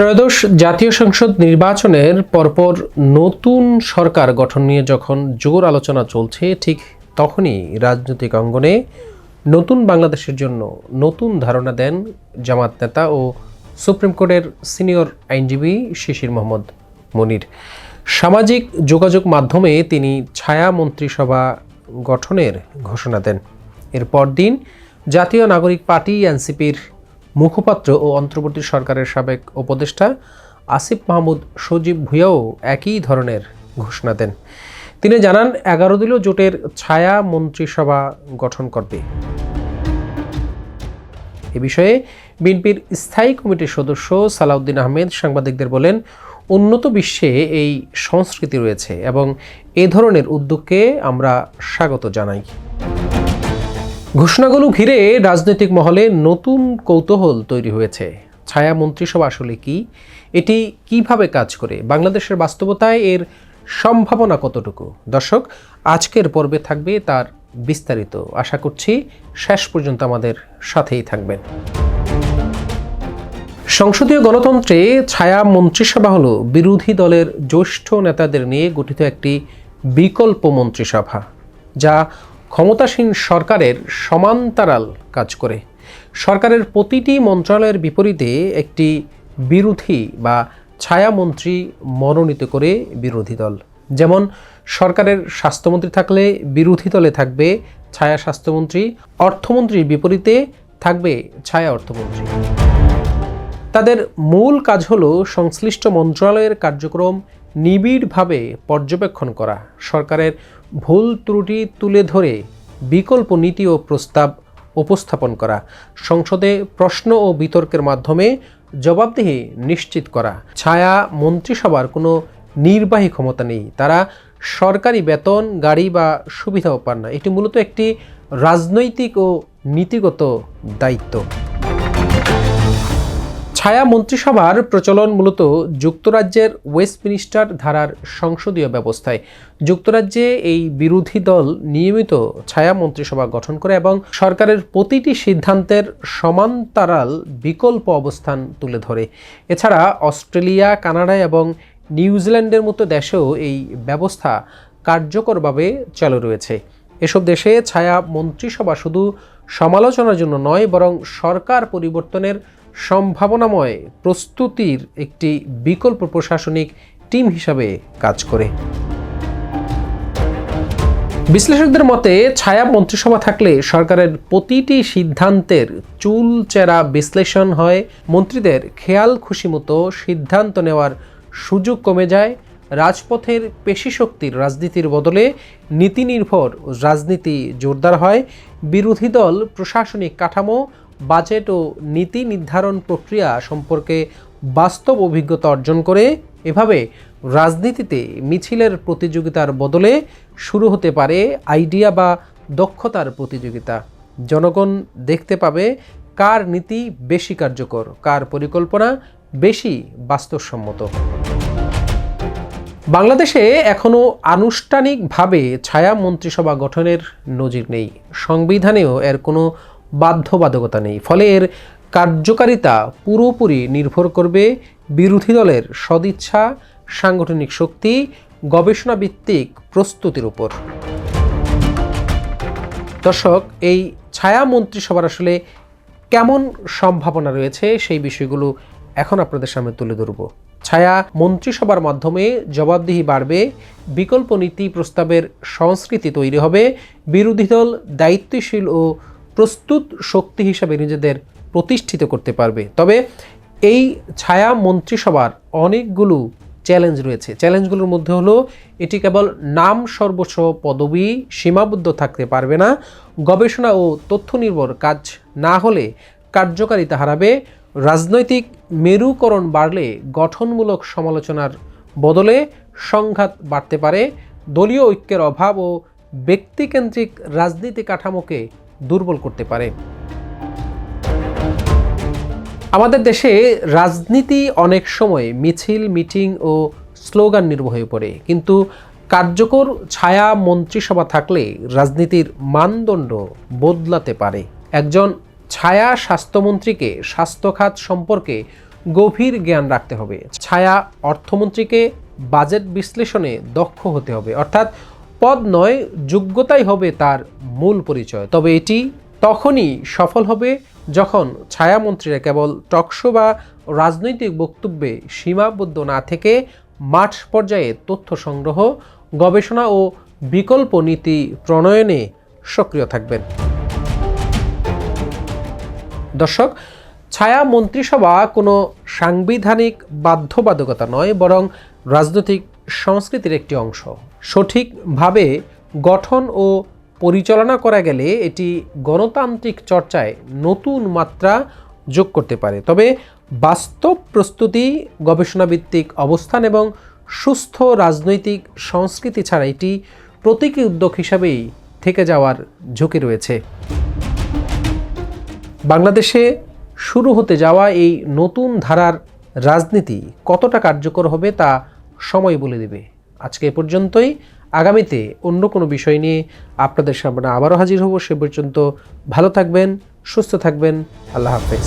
ত্রয়োদশ জাতীয় সংসদ নির্বাচনের পরপর নতুন সরকার গঠন নিয়ে যখন জোর আলোচনা চলছে, ঠিক তখনই রাজনৈতিক অঙ্গনে নতুন বাংলাদেশের জন্য নতুন ধারণা দেন জামাত নেতা ও সুপ্রিম কোর্টের সিনিয়র আইনজীবী শিশির মোহাম্মদ মনির। সামাজিক যোগাযোগ মাধ্যমে তিনি ছায়া মন্ত্রিসভা গঠনের ঘোষণা দেন। এর পরদিন জাতীয় নাগরিক পার্টি, এনসিপির মুখপাত্র ও অন্তর্বর্তী সরকারের সাবেক উপদেষ্টা আসিফ মাহমুদ সজীব ভুঁইয়াও একই ধরনের ঘোষণা দেন। তিনি জানান, এগারো দলীয় জোটের ছায়া মন্ত্রিসভা গঠন করবে। এ বিষয়ে বিএনপির স্থায়ী কমিটির সদস্য সালাউদ্দিন আহমেদ সাংবাদিকদের বলেন, উন্নত বিশ্বে এই সংস্কৃতি রয়েছে এবং এ ধরনের উদ্যোগকে আমরা স্বাগত জানাই। ঘোষণাগুলো ঘিরে রাজনৈতিক মহলে নতুন কৌতূহল তৈরি হয়েছে। ছায়া মন্ত্রিসভা আসলে কি? এটি কীভাবে কাজ করে? বাংলাদেশের বাস্তবতায় এর সম্ভাবনা কতটুকু? দর্শক, আজকের পর্বে থাকবে তার বিস্তারিত। আশা করছি শেষ পর্যন্ত আমাদের সাথেই থাকবেন। সংসদীয় গণতন্ত্রে ছায়া মন্ত্রিসভা হল বিরোধী দলের জ্যেষ্ঠ নেতাদের নিয়ে গঠিত একটি বিকল্প মন্ত্রিসভা, যা ক্ষমতাসীন সরকারের সমান্তরাল কাজ করে। সরকারের প্রতিটি মন্ত্রণালয়ের বিপরীতে একটি বিরোধী বা ছায়ামন্ত্রী মনোনীত করে বিরোধী দল। যেমন, সরকারের স্বাস্থ্যমন্ত্রী থাকলে বিরোধী দলে থাকবে ছায়া স্বাস্থ্যমন্ত্রী, অর্থমন্ত্রীর বিপরীতে থাকবে ছায়া অর্থমন্ত্রী। তাদের মূল কাজ হলো সংশ্লিষ্ট মন্ত্রণালয়ের কার্যক্রম নিবিড়ভাবে পর্যবেক্ষণ করা। সরকারের ভুল ত্রুটি তুলে ধরে বিকল্প নীতি ও প্রস্তাব উপস্থাপন করা। সংসদে প্রশ্ন ও বিতর্কের মাধ্যমে জবাবদিহি নিশ্চিত করা। ছায়া মন্ত্রিসভার কোনো নির্বাহী ক্ষমতা নেই। তারা সরকারি বেতন, গাড়ি বা সুবিধাও পান না। এটি মূলত একটি রাজনৈতিক ও নীতিগত দায়িত্ব। ছায়া মন্ত্রিসভার প্রচলন মূলত যুক্তরাজ্যের ওয়েস্টমিনিস্টার ধারার সংসদীয় ব্যবস্থায়। যুক্তরাজ্যে এই বিরোধী দল নিয়মিত ছায়া মন্ত্রিসভা গঠন করে এবং সরকারের প্রতিটি সিদ্ধান্তের সমান্তরাল বিকল্প অবস্থান তুলে ধরে। এছাড়া অস্ট্রেলিয়া, কানাডা এবং নিউজিল্যান্ডের মতো দেশেও এই ব্যবস্থা কার্যকরভাবে চালু রয়েছে। এসব দেশে ছায়া মন্ত্রিসভা শুধু সমালোচনার জন্য নয়, বরং সরকার পরিবর্তনের সম্ভাবনাময় প্রস্তুতির একটি বিকল্প প্রশাসনিক টিম হিসাবে কাজ করে। বিশ্লেষকদের মতে, ছায়া মন্ত্রিসভা থাকলে সরকারের প্রতিটি সিদ্ধান্তের চুলচেরা বিশ্লেষণ হয়। মন্ত্রীদের খেয়াল খুশি মতো সিদ্ধান্ত নেওয়ার সুযোগ কমে যায়। রাজপথের পেশি শক্তির রাজনীতির বদলে নীতি নির্ভর রাজনীতি জোরদার হয়। বিরোধী দল প্রশাসনিক কাঠামো বাজেট ও নীতি নির্ধারণ প্রক্রিয়া সম্পর্কে বাস্তব অভিজ্ঞতা অর্জন করে এভাবে রাজনীতিতে মিছিলের প্রতিযোগিতার বদলে শুরু হতে পারে আইডিয়া বা দক্ষতার প্রতিযোগিতা। জনগণ দেখতে পাবে কার নীতি বেশি কার্যকর, কার পরিকল্পনা বেশি বাস্তবসম্মত। বাংলাদেশে এখনও আনুষ্ঠানিকভাবে ছায়া মন্ত্রিসভা গঠনের নজির নেই। সংবিধানেও এর কোনো বাধ্যবাধকতা নেই। ফলে এর কার্যকারিতা পুরোপুরি নির্ভর করবে বিরোধী দলের সদিচ্ছা, সাংগঠনিক শক্তি গবেষণা ভিত্তিক প্রস্তুতির উপর। দর্শক, এই ছায়া মন্ত্রিসভার আসলে কেমন সম্ভাবনা রয়েছে সেই বিষয়গুলো এখন আপনাদের সামনে তুলে ধরব। ছায়া মন্ত্রিসভার মাধ্যমে জবাবদিহি বাড়বে, বিকল্প নীতি প্রস্তাবের সংস্কৃতি তৈরি হবে, বিরোধী দল দায়িত্বশীল ও প্রস্তুত শক্তি হিসাবে নিজেদের প্রতিষ্ঠিত করতে পারবে। তবে এই ছায়া মন্ত্রিসভার অনেকগুলো চ্যালেঞ্জ রয়েছে। চ্যালেঞ্জগুলোর মধ্যে হলো, এটি কেবল নাম সর্বস্ব পদবি সীমাবদ্ধ থাকতে পারবে না। গবেষণা ও তথ্য নির্ভর কাজ না হলে কার্যকারিতা হারাবে। রাজনৈতিক মেরুকরণ বাড়লে গঠনমূলক সমালোচনার বদলে সংঘাত বাড়তে পারে। দলীয় ঐক্যের অভাব ও ব্যক্তিকেন্দ্রিক রাজনীতি কাঠামোকে দুর্বল করতে পারে। আমাদের দেশে রাজনীতি অনেক সময় মিছিল, মিটিং ও স্লোগান নির্ভর হয়ে পড়ে। কিন্তু কার্যকর ছায়া মন্ত্রিসভা থাকলে রাজনীতির মানদণ্ড বদলাতে পারে। একজন ছায়া স্বাস্থ্যমন্ত্রীকে স্বাস্থ্যখাত সম্পর্কে গভীর জ্ঞান রাখতে হবে। ছায়া অর্থমন্ত্রীকে বাজেট বিশ্লেষণে দক্ষ হতে হবে। অর্থাৎ পদ নয়, যোগ্যতাই হবে তার মূল পরিচয়। তবে এটি তখনই সফল হবে যখন ছায়ামন্ত্রীরা কেবল টকশো বা রাজনৈতিক বক্তব্যে সীমাবদ্ধ না থেকে মাঠ পর্যায়ে তথ্য সংগ্রহ, গবেষণা ও বিকল্প নীতি প্রণয়নে সক্রিয় থাকবেন। দর্শক, ছায়া মন্ত্রিসভা কোনো সাংবিধানিক বাধ্যবাধকতা নয়, বরং রাজনৈতিক সংস্কৃতির একটি অংশ। সঠিকভাবে গঠন ও পরিচালনা করা গেলে এটি গণতান্ত্রিক চর্চায় নতুন মাত্রা যোগ করতে পারে। তবে বাস্তব প্রস্তুতি, গবেষণাভিত্তিক অবস্থান এবং সুস্থ রাজনৈতিক সংস্কৃতি ছাড়া এটি প্রতীকী উদ্যোগ হিসাবেই থেকে যাওয়ার ঝুঁকি রয়েছে। বাংলাদেশে শুরু হতে যাওয়া এই নতুন ধারার রাজনীতি কতটা কার্যকর হবে তা সময় বলে দেবে। আজকে এ পর্যন্তই। আগামীতে অন্য কোনো বিষয় নিয়ে আপনাদের সামনে আবারও হাজির হব সে পর্যন্ত। ভালো থাকবেন, সুস্থ থাকবেন। আল্লাহ হাফেজ।